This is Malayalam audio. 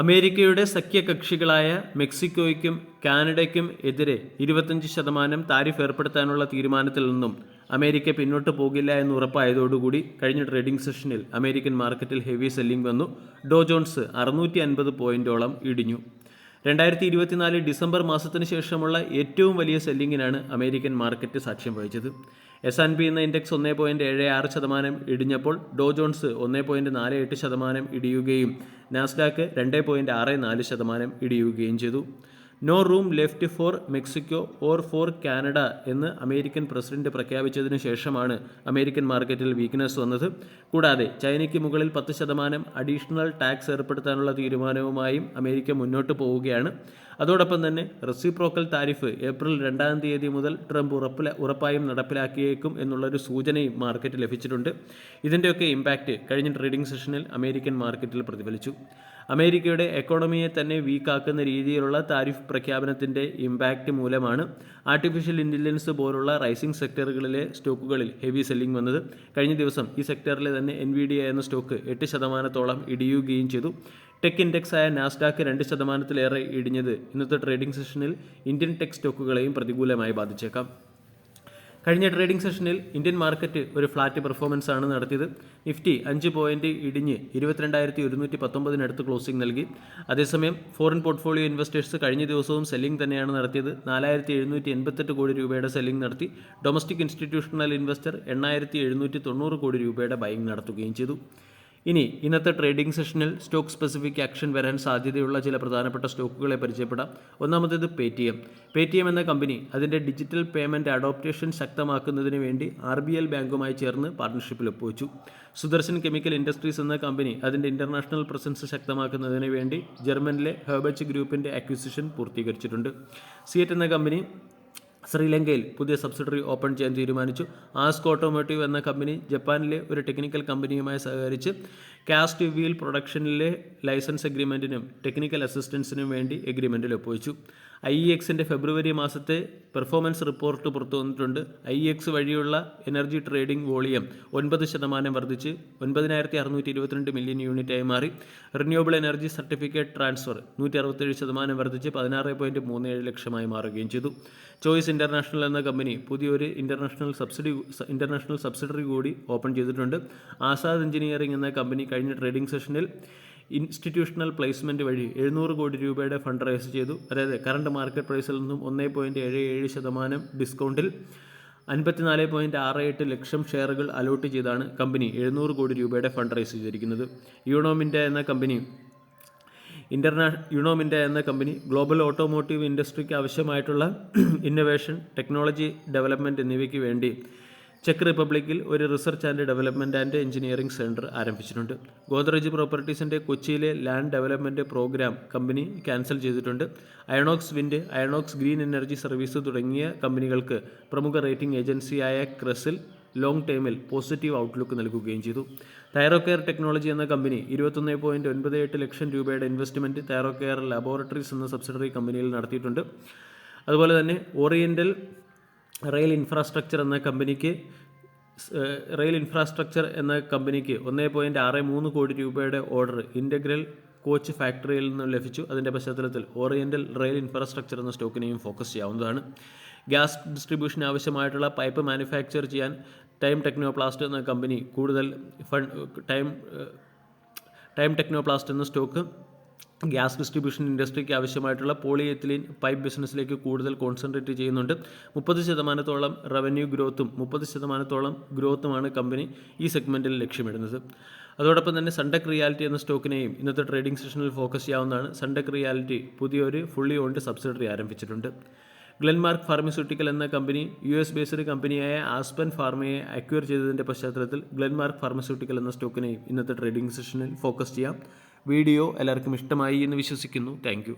അമേരിക്കയുടെ സഖ്യകക്ഷികളായ മെക്സിക്കോയ്ക്കും കാനഡയ്ക്കും എതിരെ ഇരുപത്തഞ്ച് ശതമാനം താരിഫ് ഏർപ്പെടുത്താനുള്ള തീരുമാനത്തിൽ നിന്നും അമേരിക്ക പിന്നോട്ട് പോകില്ല എന്ന് ഉറപ്പായതോടുകൂടി കഴിഞ്ഞ ട്രേഡിംഗ് സെഷനിൽ അമേരിക്കൻ മാർക്കറ്റിൽ ഹെവി സെല്ലിംഗ് വന്നു. ഡോ ജോൺസ് അറുന്നൂറ്റി അൻപത് പോയിന്റോളം ഇടിഞ്ഞു. രണ്ടായിരത്തി ഇരുപത്തിനാല് ഡിസംബർ മാസത്തിന് ശേഷമുള്ള ഏറ്റവും വലിയ സെല്ലിങ്ങിനാണ് അമേരിക്കൻ മാർക്കറ്റ് സാക്ഷ്യം വഹിച്ചത്. എസ് ആൻഡ് പി എന്ന ഇൻഡെക്സ് ഒന്നേ പോയിന്റ് ഏഴ് ആറ് ശതമാനം ഇടിഞ്ഞപ്പോൾ ഡോ ജോൺസ് ഒന്നേ പോയിന്റ് നാല് എട്ട് ശതമാനം ഇടിയുകയും നാസ്ഡാക്ക് രണ്ട് പോയിന്റ് ആറ് നാല് ശതമാനം ഇടിയുകയും ചെയ്തു. No room left for Mexico or for Canada എന്ന് അമേരിക്കൻ പ്രസിഡന്റ് പ്രഖ്യാപിച്ചതിന് ശേഷമാണ് അമേരിക്കൻ മാർക്കറ്റിൽ വീക്ക്നെസ് വന്നത്. കൂടാതെ ചൈനയ്ക്ക് മുകളിൽ പത്ത് ശതമാനം അഡീഷണൽ ടാക്സ് ഏർപ്പെടുത്താനുള്ള തീരുമാനവുമായും അമേരിക്ക മുന്നോട്ട് പോവുകയാണ്. അതോടൊപ്പം തന്നെ റെസിപ്രോക്കൽ താരിഫ് ഏപ്രിൽ രണ്ടാം തീയതി മുതൽ ട്രംപ് ഉറപ്പില ഉറപ്പായും നടപ്പിലാക്കിയേക്കും എന്നുള്ളൊരു സൂചനയും മാർക്കറ്റ് ലഭിച്ചിട്ടുണ്ട്. ഇതിന്റെയൊക്കെ ഇമ്പാക്റ്റ് കഴിഞ്ഞ ട്രേഡിംഗ് സെഷനിൽ അമേരിക്കൻ മാർക്കറ്റിൽ പ്രതിഫലിച്ചു. അമേരിക്കയുടെ എക്കോണമിയെ തന്നെ വീക്കാക്കുന്ന രീതിയിലുള്ള താരിഫ് പ്രഖ്യാപനത്തിന്റെ ഇമ്പാക്റ്റ് മൂലമാണ് ആർട്ടിഫിഷ്യൽ ഇന്റലിജൻസ് പോലുള്ള റൈസിംഗ് സെക്ടറുകളിലെ സ്റ്റോക്കുകളിൽ ഹെവി സെല്ലിംഗ് വന്നത്. കഴിഞ്ഞ ദിവസം ഈ സെക്ടറിലെ തന്നെ എൻ വി ഡി എന്ന സ്റ്റോക്ക് എട്ട് ശതമാനത്തോളം ഇടിയുകയും ചെയ്തു. ടെക് ഇൻഡെക്സ് ആയ നാസ്ഡാക്ക് രണ്ട് ശതമാനത്തിലേറെ ഇടിഞ്ഞത്. ഇന്നത്തെ ട്രേഡിംഗ് സെഷനിൽ ഇന്ത്യൻ ടെക് സ്റ്റോക്കുകളെയും പ്രതികൂലമായി ബാധിച്ചേക്കാം. കഴിഞ്ഞ ട്രേഡിംഗ് സെഷനിൽ ഇന്ത്യൻ മാർക്കറ്റ് ഒരു ഫ്ലാറ്റ് പെർഫോമൻസ് ആണ് നടത്തിയത്. നിഫ്റ്റി അഞ്ച് പോയിന്റ് ഇടിഞ്ഞ് ഇരുപത്തിരണ്ടായിരത്തി ഒരുന്നൂറ്റി പത്തൊമ്പതിനടുത്ത് ക്ലോസിംഗ് നൽകി. അതേസമയം ഫോറിൻ പോർട്ട്ഫോളിയോ ഇൻവെസ്റ്റേഴ്സ് കഴിഞ്ഞ ദിവസവും സെല്ലിംഗ് തന്നെയാണ് നടത്തിയത്. നാലായിരത്തി എഴുന്നൂറ്റി എൺപത്തെട്ട് കോടി രൂപയുടെ സെല്ലിംഗ് നടത്തി. ഡൊമസ്റ്റിക് ഇൻസ്റ്റിറ്റ്യൂഷണൽ ഇൻവെസ്റ്റർ എണ്ണായിരത്തി എഴുന്നൂറ്റി തൊണ്ണൂറ് കോടി രൂപയുടെ ബൈങ് നടത്തുകയും ചെയ്തു. ഇനി ഇന്നത്തെ ട്രേഡിംഗ് സെഷനിൽ സ്റ്റോക്ക് സ്പെസിഫിക് ആക്ഷൻ വരാൻ സാധ്യതയുള്ള ചില പ്രധാനപ്പെട്ട സ്റ്റോക്കുകളെ പരിചയപ്പെടാം. ഒന്നാമത്തേത് pay T M pay T M എന്ന കമ്പനി അതിന്റെ ഡിജിറ്റൽ പേയ്മെന്റ് അഡോപ്റ്റേഷൻ ശക്തമാക്കുന്നതിന് വേണ്ടി ആർ ബി എൽ ബാങ്കുമായി ചേർന്ന് പാർട്ണർഷിപ്പിൽ ഒപ്പുവെച്ചു. സുദർശൻ കെമിക്കൽ ഇൻഡസ്ട്രീസ് എന്ന കമ്പനി അതിന്റെ ഇന്റർനാഷണൽ പ്രസൻസ് ശക്തമാക്കുന്നതിന് വേണ്ടി ജർമ്മനിലെ ഹെർബച്ച് ഗ്രൂപ്പിന്റെ അക്വിസിഷൻ പൂർത്തീകരിച്ചിട്ടുണ്ട്. സിയറ്റ് എന്ന കമ്പനി ശ്രീലങ്കയിൽ പുതിയ സബ്സിഡറി ഓപ്പൺ ചെയ്യാൻ തീരുമാനിച്ചു. ആസ്ക് ഓട്ടോമോട്ടീവ് എന്ന കമ്പനി ജപ്പാനിലെ ഒരു ടെക്നിക്കൽ കമ്പനിയുമായി സഹകരിച്ച് കാസ്റ്റ് വീൽ പ്രൊഡക്ഷനിലെ ലൈസൻസ് അഗ്രിമെന്റിനും ടെക്നിക്കൽ അസിസ്റ്റൻസിനും വേണ്ടി എഗ്രിമെന്റിൽ ഒപ്പുവെച്ചു. ഐ ഇ എക്സിന്റെ ഫെബ്രുവരി മാസത്തെ പെർഫോമൻസ് റിപ്പോർട്ട് പുറത്തു വന്നിട്ടുണ്ട്. ഐ ഇ എക്സ് വഴിയുള്ള എനർജി ട്രേഡിംഗ് വോളിയം ഒൻപത് ശതമാനം വർദ്ധിച്ച് ഒൻപതിനായിരത്തി അറുന്നൂറ്റി ഇരുപത്തിരണ്ട് മില്യൺ യൂണിറ്റായി മാറി. റിന്യൂവബിൾ എനർജി സർട്ടിഫിക്കറ്റ് ട്രാൻസ്ഫർ നൂറ്റി അറുപത്തേഴ് ശതമാനം വർദ്ധിച്ച് പതിനാറ് പോയിന്റ് മൂന്ന് ഏഴ് ലക്ഷമായി മാറുകയും ചെയ്തു. ചോയ്സ് ഇന്റർനാഷണൽ എന്ന കമ്പനി പുതിയൊരു ഇന്റർനാഷണൽ സബ്സിഡി ഇന്റർനാഷണൽ സബ്സിഡറി കൂടി ഓപ്പൺ ചെയ്തിട്ടുണ്ട്. ആസാദ് എഞ്ചിനീയറിംഗ് എന്ന കമ്പനി കഴിഞ്ഞ ട്രേഡിംഗ് സെഷനിൽ ഇൻസ്റ്റിറ്റ്യൂഷണൽ പ്ലേസ്മെന്റ് വഴി എഴുന്നൂറ് കോടി രൂപയുടെ ഫണ്ട് റൈസ് ചെയ്തു. അതായത് കറണ്ട് മാർക്കറ്റ് പ്രൈസിൽ നിന്നും ഒന്നേ പോയിന്റ് ഏഴ് ഏഴ് ശതമാനം ഡിസ്കൗണ്ടിൽ അൻപത്തിനാല് പോയിന്റ് ആറ് എട്ട് ലക്ഷം ഷെയറുകൾ അലോട്ട് ചെയ്താണ് കമ്പനി എഴുന്നൂറ് കോടി രൂപയുടെ ഫണ്ട് റൈസ് ചെയ്തിരിക്കുന്നത്. യൂണോമിന്റെ എന്ന കമ്പനി ഇന്റർനാ യുണോമിന്റ എന്ന കമ്പനി ഗ്ലോബൽ ഓട്ടോമോട്ടീവ് ഇൻഡസ്ട്രിക്ക് ആവശ്യമായിട്ടുള്ള ഇന്നൊവേഷൻ ടെക്നോളജി ഡെവലപ്മെന്റ് എന്നിവയ്ക്ക് വേണ്ടി ചെക്ക് റിപ്പബ്ലിക്കിൽ ഒരു research and development and engineering centre ആരംഭിച്ചിട്ടുണ്ട്. ഗോദ്രേജ് പ്രോപ്പർട്ടീസിന്റെ കൊച്ചിയിലെ land development program company cancel ചെയ്തിട്ടുണ്ട്. Inox wind Inox green energy service തുടങ്ങിയ കമ്പനികൾക്ക് പ്രമുഖ റേറ്റിംഗ് ഏജൻസിയായ ക്രെസിൽ ലോങ് ടേമിൽ പോസിറ്റീവ് ഔട്ട്ലുക്ക് നൽകുകയും ചെയ്തു. തൈറോകെയർ ടെക്നോളജി എന്ന കമ്പനി ഇരുപത്തൊന്ന് പോയിന്റ് ഒൻപത് എട്ട് ലക്ഷം രൂപയുടെ ഇൻവെസ്റ്റ്മെന്റ് തൈറോകെയർ ലബോറട്ടറീസ് എന്ന സബ്സിഡറി കമ്പനിയിൽ നടത്തിയിട്ടുണ്ട്. അതുപോലെ തന്നെ ഓറിയന്റൽ റെയിൽ ഇൻഫ്രാസ്ട്രക്ചർ എന്ന കമ്പനിക്ക് റെയിൽ ഇൻഫ്രാസ്ട്രക്ചർ എന്ന കമ്പനിക്ക് ഒന്നേ പോയിന്റ് ആറ് മൂന്ന് കോടി രൂപയുടെ ഓർഡർ ഇന്റഗ്രൽ കോച്ച് ഫാക്ടറിയിൽ നിന്നും ലഭിച്ചു. അതിന്റെ പശ്ചാത്തലത്തിൽ ഓറിയന്റൽ റെയിൽ ഇൻഫ്രാസ്ട്രക്ചർ എന്ന സ്റ്റോക്കിനെയും ഫോക്കസ് ചെയ്യാവുന്നതാണ്. ഗ്യാസ് ഡിസ്ട്രിബ്യൂഷൻ ആവശ്യമായിട്ടുള്ള പൈപ്പ് മാനുഫാക്ചർ ചെയ്യാൻ ടൈം ടെക്നോപ്ലാസ്റ്റ് എന്ന കമ്പനി കൂടുതൽ ഫണ്ട് ടൈം ടൈം ടെക്നോപ്ലാസ്റ്റ് എന്ന സ്റ്റോക്ക് ഗ്യാസ് ഡിസ്ട്രിബ്യൂഷൻ ഇൻഡസ്ട്രിക്ക് ആവശ്യമായിട്ടുള്ള പോളിയെത്തിലിൻ പൈപ്പ് ബിസിനസ്സിലേക്ക് കൂടുതൽ കോൺസെൻട്രേറ്റ് ചെയ്യുന്നുണ്ട്. മുപ്പത് ശതമാനത്തോളം റവന്യൂ ഗ്രോത്തും മുപ്പത് ശതമാനത്തോളം ഗ്രോത്തുമാണ് കമ്പനി ഈ സെഗ്മെന്റിൽ ലക്ഷ്യമിടുന്നത്. അതോടൊപ്പം തന്നെ സൺടെക് റിയാലിറ്റി എന്ന സ്റ്റോക്കിനെയും ഇന്നത്തെ ട്രേഡിംഗ് സെഷനിൽ ഫോക്കസ് ചെയ്യാവുന്നതാണ്. സൺടെക് റിയാലിറ്റി പുതിയൊരു ഫുള്ളി ഓൺഡ് സബ്സിഡറി ആരംഭിച്ചിട്ടുണ്ട്. ഗ്ലെൻമാർക്ക് ഫാർമസ്യൂട്ടിക്കൽ എന്ന കമ്പനി യു എസ് ബേസ്ഡ് കമ്പനിയായ ആസ്പൻ ഫാർമയെ അക്വയർ ചെയ്തതിന്റെ പശ്ചാത്തലത്തിൽ ഗ്ലെൻമാർക്ക് ഫാർമസ്യൂട്ടിക്കൽ എന്ന സ്റ്റോക്കിനെ ഇന്നത്തെ ട്രേഡിംഗ് സെഷനിൽ ഫോക്കസ് ചെയ്യാം. വീഡിയോ എല്ലാവർക്കും ഇഷ്ടമായി എന്ന് വിശ്വസിക്കുന്നു. താങ്ക്